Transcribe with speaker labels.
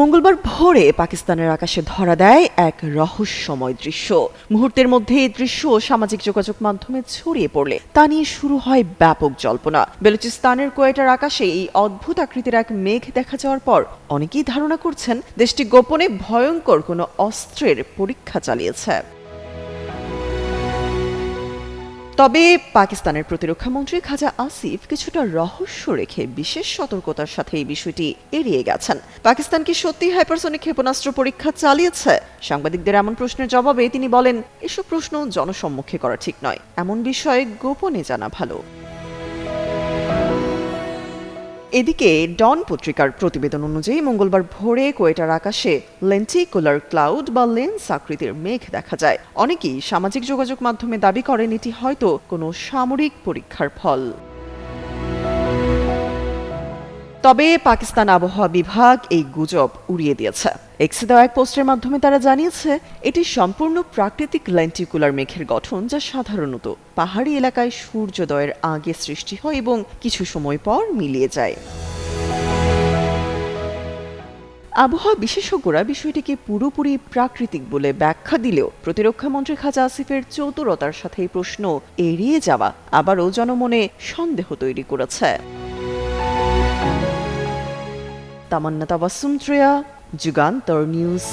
Speaker 1: মঙ্গলবার ভোরে পাকিস্তানের আকাশে ধরা দেয় এক রহস্যময় দৃশ্য। মুহূর্তের মধ্যে এই দৃশ্য সামাজিক যোগাযোগ মাধ্যমে ছড়িয়ে পড়লে। তা নিয়ে শুরু হয় ব্যাপক জল্পনা। বেলুচিস্তানের কোয়েটার আকাশে এই অদ্ভুত আকৃতির এক মেঘ দেখা যাওয়ার পর অনেকেই ধারণা করছেন, দেশটি গোপনে ভয়ঙ্কর কোনো অস্ত্রের পরীক্ষা চালিয়েছে। তবে পাকিস্তানের প্রতিরক্ষা মন্ত্রী খাজা আসিফ কিছুটা রহস্য রেখে বিশেষ সতর্কতার সাথে এই বিষয়টি এড়িয়ে গেছেন। পাকিস্তান কি সত্যি হাইপারসনিক ক্ষেপণাস্ত্র পরীক্ষা চালিয়েছে? সাংবাদিকদের এমন প্রশ্নের জবাবে তিনি বলেন, এসব প্রশ্ন জনসম্মুখে করা ঠিক নয়। এমন বিষয়ে গোপনে জানা ভালো। এদিকে ডন পত্রিকার প্রতিবেদন অনুযায়ী মঙ্গলবার ভোরে কোয়েটার আকাশে লেন্টিকুলার ক্লাউড বা লেন্স আকৃতির মেঘ দেখা যায়। অনেকেই সামাজিক যোগাযোগ মাধ্যমে দাবি করেন এটি হয়তো কোনো সামরিক পরীক্ষার ফল। তবে পাকিস্তান আবহাওয়া বিভাগ এই গুজব উড়িয়ে দিয়েছে। এক্সে এক পোস্টের মাধ্যমে তারা জানিয়েছে, এটি সম্পূর্ণ প্রাকৃতিক লেন্টিকুলার মেঘের গঠন যা সাধারণত পাহাড়ি এলাকায় সূর্যোদয়ের আগে সৃষ্টি হয় এবং কিছু সময় পর মিলিয়ে যায়। আবহাওয়া বিশেষজ্ঞরা বিষয়টিকে পুরোপুরি প্রাকৃতিক বলে ব্যাখ্যা দিলেও প্রতিরক্ষা মন্ত্রী খাজা আসিফের চতুরতার সাথে প্রশ্ন এড়িয়ে যাওয়া আবারও জনমনে সন্দেহ তৈরি করেছে। তামান্না তাবাসুম ত্রেয়া যুগান্তর নিউজ।